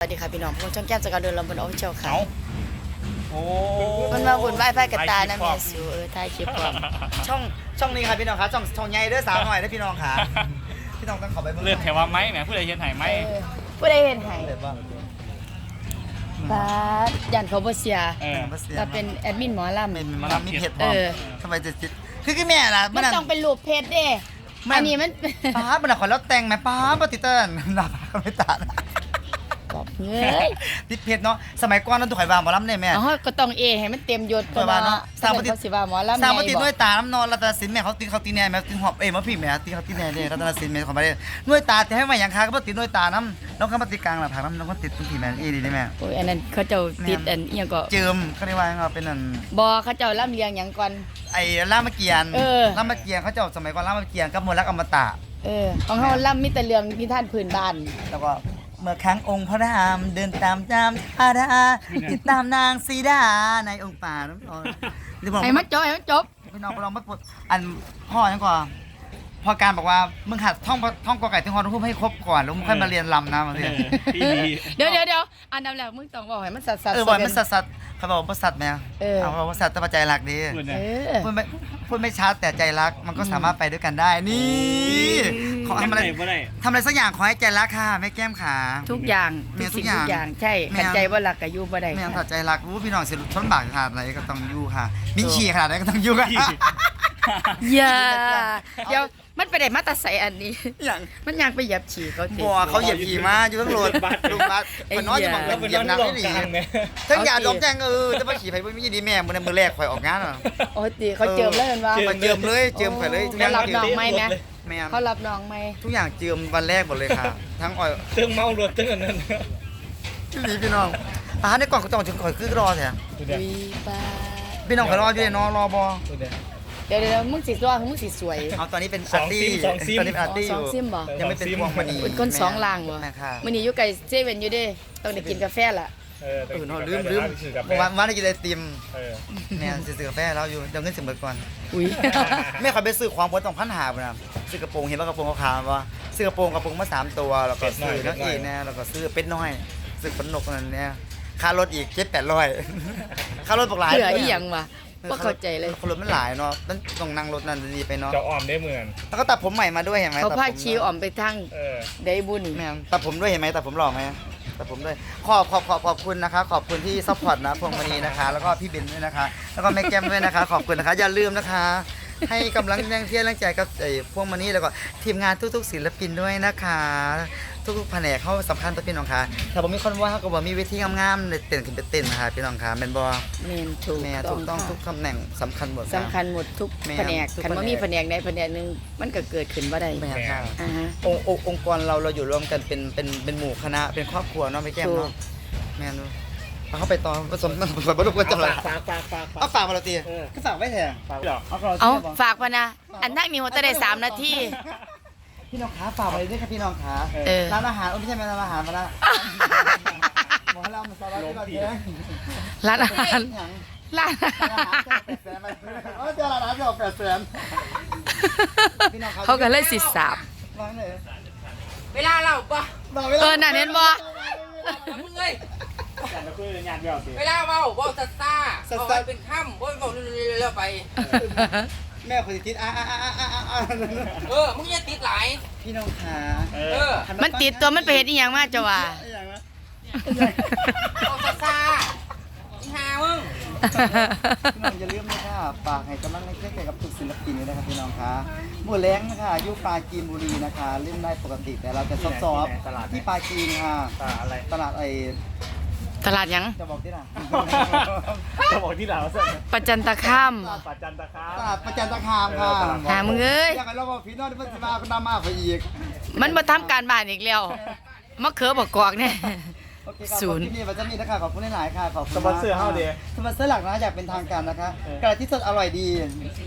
สวัสดีค่ะพี่น้องพวกช่องแก้มจากการเดินลำบนออฟฟิเชียลค่ะเอาโอ้มันมาบุญไหว้พระกบตานะถ่เมยคลิปสูเออถ่ายคลิปพร้อมช่องช่องนี้ครับพี่น้องครับช่องช่องใหญ่เด้อสาวหน่อยเด้อพี่น้องค่ะพี่น้องต้องขอไปเบิ่งเลือดแถวว่าไหมแหมผู้ใดเห็นไหไหมเออผู้ใดเห็นไห้เด็ดบ้างบาสยันเขาบ่เสียเออเราเป็นแอดมินหมอลำเป็นมันมีเพจพเอร้อมอทำไมจะจิตคือคือแม่ล่ะมัมันนต้องเป็นรูปเพจเด้แม่อันนี้มันป้ามันขอแล้วแต่งไหมป้าปฏิเติ้ลหน้าป้าก็ไม่ตัดบอก เฮ้ยติดเพจเนาะสมัยก่อนนั้นถูกข่อยวางหมอลำเนี่ยแม่อ๋อก็ต้องเอให้มันเต็มยศตัวว่าเนาะสร้างปฏิเขาสิว่าหมอลำสร้างปใหฏิญ่ด้วยตาน้ำนอนรัตนศิลป์แม่เขาตีเขาตีแน่แม่ตีหอบเอ้ยมาพี่แม่ตีเขาตีแน่เนี่ยรัตนศิลป์แม่ของมาเลยด้วยตาแต่ให้มาอย่างค้าก็บ่ติดด้วยตาน้ำน้องก็มาติดกลางหลังผักน้ำน้องก็ติดตรงที่แม่เอ้ดีได้แม่โอ้ยอันนั้นเขาเจ้าติดอันเอียงก็เจิมเขาเรียกว่าไงเป็นอันบอเขาเจ้าลำเลียงหยังก่อนไอ้ล่ามเกียนเออล่ามเกียนเขาจะเอาสมัยก่อนล่ามเกียนกับมวลรักอมตะเออของเฮาลำมีแต่เรื่องนิทานพื้นบ้านแล้วก็ เมื่อครั้งองค์พระรามเดินตามจามธาดาติดตามนางสีดาในองค์ป่าน้ำตอนที่บอกให้มันจบให้มันจบพี่น้องเราไม่ปวดอันพ่อนั่นก่อนพอการบอกว่ามึงหัดท่องท่องกอไก่ถึงฮอทุกให้ครบก่อนแล้วมึงค่อยมาเรียนลำนะมาเอเรียนอพี่ดีเดี๋ยวเดี๋ยวเดี๋ยวอันดับแรกมึงต้องบอกให้มันสัตว์สัตว์เออบอกมันสัตว์สัตว์เขาบอกว่าสัตว์ไหมเออเอาว่าสัตว์แต่ว่าใจรักดีคุณเอเนี่ยอพูดไม่พูดไม่ชัดแต่ใจรักมันก็สามารถไปด้วยกันได้นี่ ขอทำทำอะอะไรไรบ่ได้ ทำอะไรสักอย่างขอให้ใจรักค่ะแม่แก้มขา ทุกอย่างแม่ทุกทุสิ่กงอย่างทุกอย่างใช่แม่ ขันใจว่ารักกับยูบ่ได้แม่ค่ะถ้าใจรักรู้พี่น้องสิชนบากขนาดไหนก็ต้องอยู่ค่ะมิ้นฉี่ขนาดไหนก็ต้องอยู่กันอย่าเดี๋ยวมันไปได้มาแตาใสอันนี้ อย่างมันยังไปเหยียบฉี่เขาติบัวเขาเหยียบขี่มาอยู่ทั้งโหลดลูกบัสไอ้คนน้อยจะบอกเหี้ว่ายเหยียบหนักไม่ดีไหมทั้งยาดมแจ้งเออจะมาขี่ไปไม่ดีแม่มือในมือแรกข่อยออกงานอะ โอ้ยตีเขาเจิมแล้วเห็นว่ามาเจิมเลยเจิมข่อยเลยทุกอย่างรับเจิน้องมไหมไหม แม่เขารับน้องไหมทุกอย่างเจิมวันแรกหมดเลยค่ะ ทั้งอ้อยเติงเมารถเติงอันนั้นพี่พี่พี่น้องตาในกล่องเขาต้องถึงข่อยคือรอแท้ดูเดี๋ยววีบ้าพี่น้องข่อยรออยู่เลยน้องรอบอดูเดี๋ยวเดี๋ยวเดี๋ยวมึงสิสวยมึงสิสวย เอาตอนนี้เป็นสองซิมสองซิม ตอนนี้เป็นอาร์ตี้สอองยู่ซิมบ่ ยังไม่เป็นพวงมณีเป็นคนสองล่างบ่แม่ค่ะมื้อนี้อยู่ไกลเซเว่นอยู่เด้ต้องได้กินกาแฟล่ะเออเออเนาะลืมลืมกับเมื่อวานวันได้กินไอติมเออแม่ซื้อกาแฟแล้วอยู่เดี๋ยวเงินสิบเบิดก่อน อุ้ย แม่ขอยไปซื้อความบนต้องพันหาไปนะ ซื้อกระโปรงเห็นว่ากระโปรงขาวๆว่าซื้อกระโปรงกระโปรงมาสามตัวแล้วก็ซื้อน้องเอกแน่แล้วก็ซื้อเป็ดน้อยซื้อขนนกนั่นเนี่ยค่ารถอีกเจ็ดแปดร้อยค่ารถบอกหลายเหลืออีหยังวะบ่เข้าใจเลยค่ารถมันหลายเนาะต้องต้องนั่งรถนั่นดีไปเนาะเจะอ้อมได้เหมือนแล้วก็ตัดผมใหม่มาด้วยเห็นไหมเขาตัดพาผมชิวอ่อมไปทางเออได้บุญแม่ตัดผมด้วยเห็นไหมตัดผมหล่อไหมตัดผมด้วยขอบขอบขอบขอบคุณนะคะ ขอบคุณที่ซัพพอร์ตนะพวงมณีนะคะ แล้วก็พี่เบนด้วยนะคะ แล้วก็แม่แก้มด้วยนะคะ ขอบคุณนะคะอย่าลืมนะคะ ให้กำลังแรงเที่ยแรงใจกับไอ้พวงมณีแล้วก็ทีมงานทุกๆศิลปินด้วยนะคะ ทุกๆแผนกเขาสำคัญต่อพี่น้องค่ะถ้าผมมีคนว่าเขาก็บอกมีเวทีงามๆในเต้นขึ้นไปเต้นนะคะพี่น้องค่ะแม่นบอแม่นถูกแม่ต้ถูองกต้องทุกตำแหน่งสำคัญหมดะ สำคัญหมดทุกแม่นแผนกทุกคันว่าแผนก มีแผนกใดแผนกหนึงมันก็เกิดขึ้นบ่ได้แม่ค่ะ อ่าฮะ องค์องค์องค์กรเราเราอยู่ร่วมกันเป็นเป็นเป็นหมู่คณะเป็นครอบครัวเนาะไม่แก้มถูเนาะก แม่นเนาะ เอาเข้าไปต่อผสมผสมบรรลุกันจังเลยฝากฝากฝากฝาก เอาฝากมาเราตีเออ ก็ฝากไว้แทนฝากเหรอเอาเราเอาที่บอกฝากพะนะ อันทักนี้หัวตะได้สามนาที พี่น้องขาฝากไปด้วยครับพี่น้องขาเออ ร้านอาหารโอ้ไม่ใช่ร้านอาหารมาละหมอให้เรามาสอนเราที่เราเจ๊งร้านอาหารอย่างร้านอาร้านอาหาหารรแปดแสนมาเออเจอร้านอาหารเจอแปดแสน พี่น้องครับ เขาก็เลยสิสาบร้านไหนเวลาเราปะบอกไว้เออน่ะเห็นบ่ มึงเอ้ย แต่เราคุยเรื่องงานเดียวสิเวลาเมาบอกซาซาบอกให้เป็นค่ำบอกบอกเรื่อยๆไป แม่คนติดอะอะอะอะอะอะเออ มึงอย่าติดหลาย พี่น้องขาเอเอออมันติดตัวมันไปเห็นอีหยังมาจ้ะว่าอย่างนะบอกซาซาอีหามึง พี่น้องอย่าลืมนะคะฝากให้กำลังใจกับทุกศิลปินด้วยนะครับพี่น้องคะหมู่แรงนะคะอยุปลาจีนบุรีนะคะเล่นได้ปกติแต่เราจะซอฟต์ๆที่ปลาจีนค่ะ ตาอะไร ตลาดไอ ตลาดหยัง จะบอกที่ไหนจะบอกที่ไหนวะสิประจันตะข้ามปัจจันตะครัตลาดประจันตคามค่ะหามึงเอ้ย อยากให้เราบอกพี่น้องที่มันจะมาคนดำมากไปอีกมันมาทำการบ้านอีกแล้วมะเขือบอกกอกเนี่ย โอเคครับศูนย์ที่นี่มันจะมีนะคะขอบคุณหลายๆค่ะขอบคุณสปอนเซอร์เฮาเดียสปอนเซอร์หลักนะอยากเป็นทางการนะคะเออ กระที่สดอร่อยดี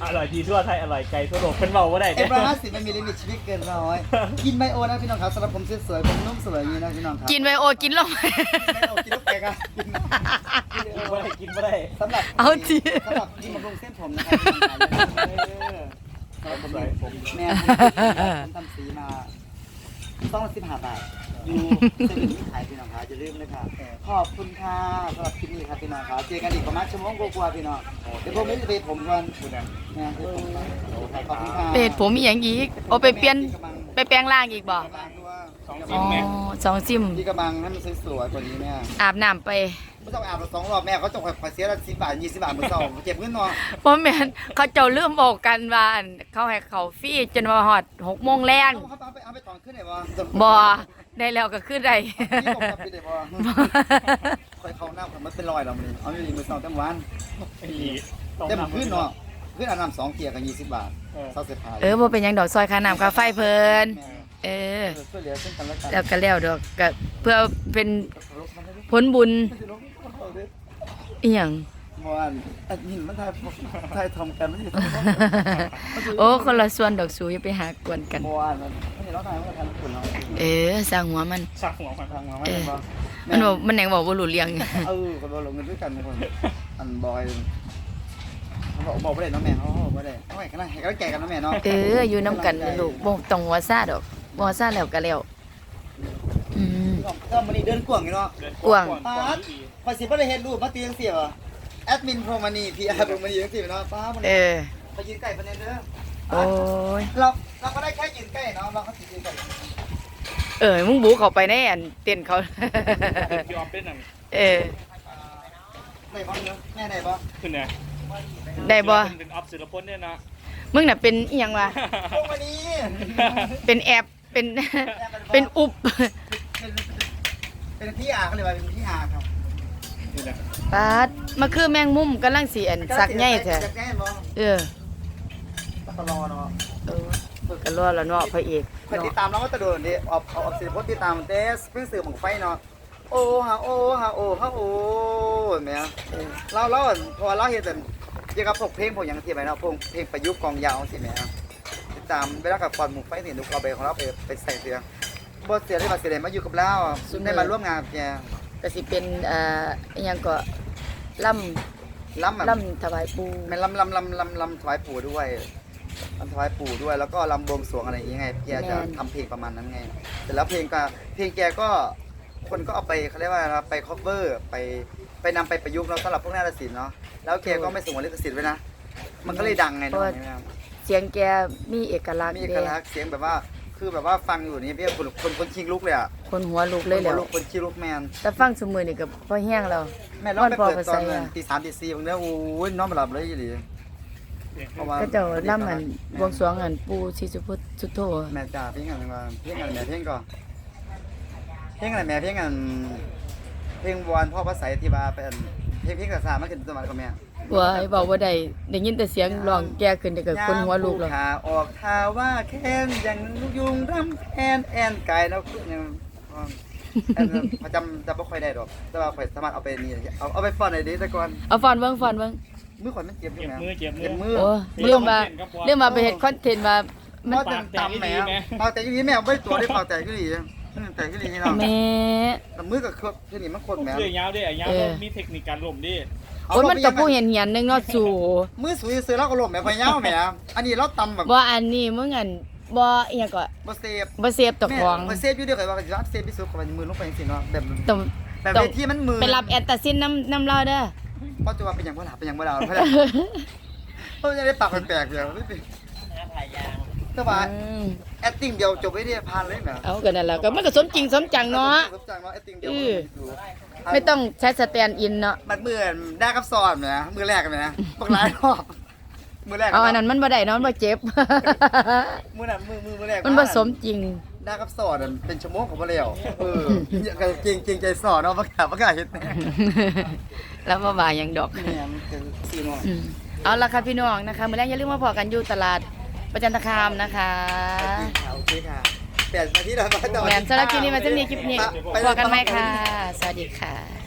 อร่อยดีทั่วไทยอร่อยไกลทั่วโลกเพิ่นเบาว่าได้เอ็มร้อยห้าสิบไม่มีลิมิตชีวิตเกินร้อยกินไบโอนะพี่น้องครับสำหรับผมสวยๆผมนุ่มสวยอย่างนี้นะพี่น้องครับกินไวโอกินลงไม่เอากินลูกแกง อะกินกินไม่ได้กินไม่ได้สำหรับเอาทีสำหรับที่บำรุงเส้นผมนะครับเออผมไหลผมแม่ผมทำสีมาต้องสิบห้าบาทอยู่เซเว่นที่ขายพี่น้องครับอย่าลืมนะคะขอบคุณค่ะสำหรับคลิปนี้ครับพี่น้องครับเจอกันอีกประมาณชั่วโมงกว่าๆพี่น้องเดี๋ยวผมไม่ได้ไปผมก่อนคุณนะนะเดี๋ยวผมก่อนขอบคุณค่ะเป็ดผมอีหยังอีกโอไปเปลี่ยนไปแปลงร่างอีกบ่ส องอ๋ซิอมแม่สองซิม พี่กระบังให้มันสวยๆกว่านี้แม่อาบน้ำไปไม่ต้องอาบสองรอบแม่เขาจบไปเสียละสิบบาทยี่สิบบาทมือสองเจ็บเงินเนาะเพราะแม่นเขาเจ้าเริ่มบอกกันว่าอั่นเขาให้เขาฟรีจนว่าฮอดหกโมงแรงเอาไปเอาไปถอนขึ้นไหนบ่บ่ได้แล้วก็คือได้ พี่ตกกับพี่ได้บ่คอยเข้าหน้าผมมันเป็นรอยเราเลยเอาอยู่มือสองเต็มวันอีต้องเต็มนำขึ้นเนาะขึ้นอันน้ำสองเกียร์กันยี่สิบบาทเออเศร้าเสียพายเออบ่เป็นหยังดอกซอยค่าน้ำค่าไฟเพิ่นแม่ เออช่วยเหลือซึ่งกันและกันแล้วก็แล้วดอกก็เพื่อเป็นผลบุญอีหยังมอนอันนี้มันทายทายทำกันไม่ใช่โอ้คนละส่วนดอกสูอย่าไปหากวนกันมอนมันไม่เห็นเราทายมันก็ทำคุณเนาะเออสร้างหัวมันสักหัวมันทางมาไม่เอได้อบ่มันบอกมันแหนงบอกบ่รู้เรื่องเออคนเราลงเงินด้วยกันทุกคนอันบอยเขาบอกบอกไม่ได้น้องแม่เขาบอกไม่ได้เอาไว้กันนะให้เขาแก่กันน้องแม่เนาะเอออยู่นํกันลูกบ่ต้องหัวซ่าดอก บ่หัวซ่าแล้วก็แล้วอืมก็มันนี่เดินกว่างเนาะเดินกว้างป้าดพอสิบ่ได้เห็นรูปมาตีจังซี่บ่แอดมินโพรมานีพีอาร์โพรมานีจังซี่เนาะป้ามันเออไปยืนใกล้ประเด็นเด้อโอ้ยเราเราก็ได้แค่ยืนใกล้เนาะเราก็สิยืนใกล้เออมึงบูเข้าไปในอันเต้นเขาพี่ออฟเป็นหนังเออได้บ่เนาะแม่ได้บ่ขึ้นเนี่ยได้บ่เป็นออฟศิลปนเนี่ยนะมึงน่ะเป็นอีหยังวะโพรมานีเป็นแอป เป็น เป็นอุบเป็นเป็นพี่อาเขาเรียกว่าเป็นพี่อาครับนี่นะปาดมาคือแมงมุมกำลังสิอันสักใหญ่แท้สักใหญ่บ่เออตะลอเนาะเออก็รอแล้วเนาะพระเอกคนติดเนาะตามเราก็ตะโดนดิออกออกสิพติดตามเตสเพิ่งสื่อของไฟเนาะโอ้ฮะโอ้ฮะโอ้ฮะโอ้แม่เราเราพอเราเห็นแต่เกี่ยวกับพวกเพลงพวกอย่างที่ไปเนาะพวกเพลงประยุกต์กองยาวสิแม่ ติดตามเวลากับฟอนหมู่ไฟนี่ดูเอาไปของเราไปไปใส่เสียงบ่เสียได้มาเสียได้มาอยู่กับเราได้มาร่วมงานกับแกก็สิเป็นเอ่ออีหยังก็ล่ล้ำแบบำล่ำถวายปูแม่นลำลำลำลำลำถวายปู่ด้วยลำถวายปู่ด้วย แล้วก็ลำบวงสรวงอะไรอย่างเงี้ยไงแกจะทำเพลงประมาณนั้นไงแต่แล้วเพลงก็เพลงแกก็คนก็เอาไปเขาเรียกว่าอะไรนะไป cover ไปไปนำไปประยุกต์เนาะสำหรับพวกนาฏศิลป์เนาะแล้วแกก็ไม่สงวนลิขสิทธิ์ไว้นะมันก็เลยดังไงเนาะเสียงแกมีเอกลักษณ์มีเอเด้กลักษณ์เสียงแบบว่า คือแบบว่าฟังอยู่นี่พี่คนคนคนชิงลุกเลยอะคนหัวลุกเลยแหล้วคนลุกคนชิงลุกแมนแต่ฟังซุมื้อนี่ก็พอแห้งแล้วแม่ร้องไปเปิดตอนวันพอไปใส่อะตีสามตีสี่บางเนี้ยโอ้ยนอนไม่หลับเลยยี่หลีเพราะว่าก็เจ้าล่ำอันบวงสรวงอันปูชิสุพุทธสุโธแม่จ่าเพลงอะไรมาเพลงอะไรแม่เพลงก่อนเพลงอะไรแม่เพลงอันเพลงวอนพ่อพระใสที่ว่าเป็นเพลงเพลงกระสามันขึ้นสมัยกับแม่ ว่าให้บอกว่าได้ได้ยินแต่เสียงร้องแก่ขึ้นแต่ก็คนหัวลุกแล้วขาออกทาว่าแค้นยังลูกยุงรำแอนแอนไก่แล้วยังอันนั้นพอจำจำไม่ค่อยได้หรอกแต่ว่าข่อยสามารถเอาไปนี่เอาเอาไปฟอนในดีแต่ก่อนเอาฟันเบิ่งฟันเบิ่งมือข่อยมันเจ็บอยู่เจ็บแม่มือเจ็บมืเจ็บอมือโอ้เรื่องมาเรื่องมาไปเฮ็ดคอนเทนต์ว่ามันเพราะจะตำแหมปากแต่ยี่แม่ไม่ตัวได้ปากแต่ยี่หลีแต่ยี่หลีนี่เนาะแม่แต่มือกับเครื่องที่นี่มันคนแหมเสื้อยาวด้วยอะยาวเออมีเทคนิคการล่มดิ โอ้ยมันกับผู้เห็นเหียนๆนึงเนาะสู่มือสวยซื้อแล้วก็หลบแหมพยาวแหมอันนี้เราตำแบบบ่อันนี้มึงอันบ่อีหยังก็บ่เซฟบ่เซฟตะของแม่เซฟอยู่เดียวกับว่าจะเซฟที่สุดกับมือลงไปจริงๆเนาะแบบต้องแบบต้องเวทีมันมือไปรับแอนตาซินน้ำน้ำเราเด้อเพราะจะว่าเป็นอย่างบ่หลับเป็นอย่างบ่ดาวเพราะเพราะจะได้ปากแปลกๆเดียวไม่เป็นแต่ว่า อืม acting เดียวจบไว้เนี่ยผ่านเลยแหมเอากันนั่นแหละก็มันก็สมจริงสมจังเนาะสมจังเนาะ acting เดียวเออ ไม่ต้องใช้สแตนด์อินเนาะมันมือได้กับสอนแหมมือแรกแหมบักหลายรอบมือแรกเอาอันนั้นมันบ่ได้เนาะมันบ่เจ็บ มือนั้นมือมือมือแรกมันผสมจริง ได้กับสอนนั่นเป็นชั่วโมงของบ่แล้วเออเก่งเก่งใจสอนเนาะบ่กล้าบ่กล้าเฮ็ดแน่แล้วมาบ่าหยังดอก แม่มันคือซีเนาะอืมเอาละค่ะพี่น้องนะคะ มื้อแรกอย่าลืมมาพอกันอยู่ตลาดประจันตคามนะคะ โอเคค่ะ แปดนาทีแล้วแหวนสำหรับคลิปนี้มาจะมีคลิปนี้พอกันไหมค่ะ สวัสดีค่ะ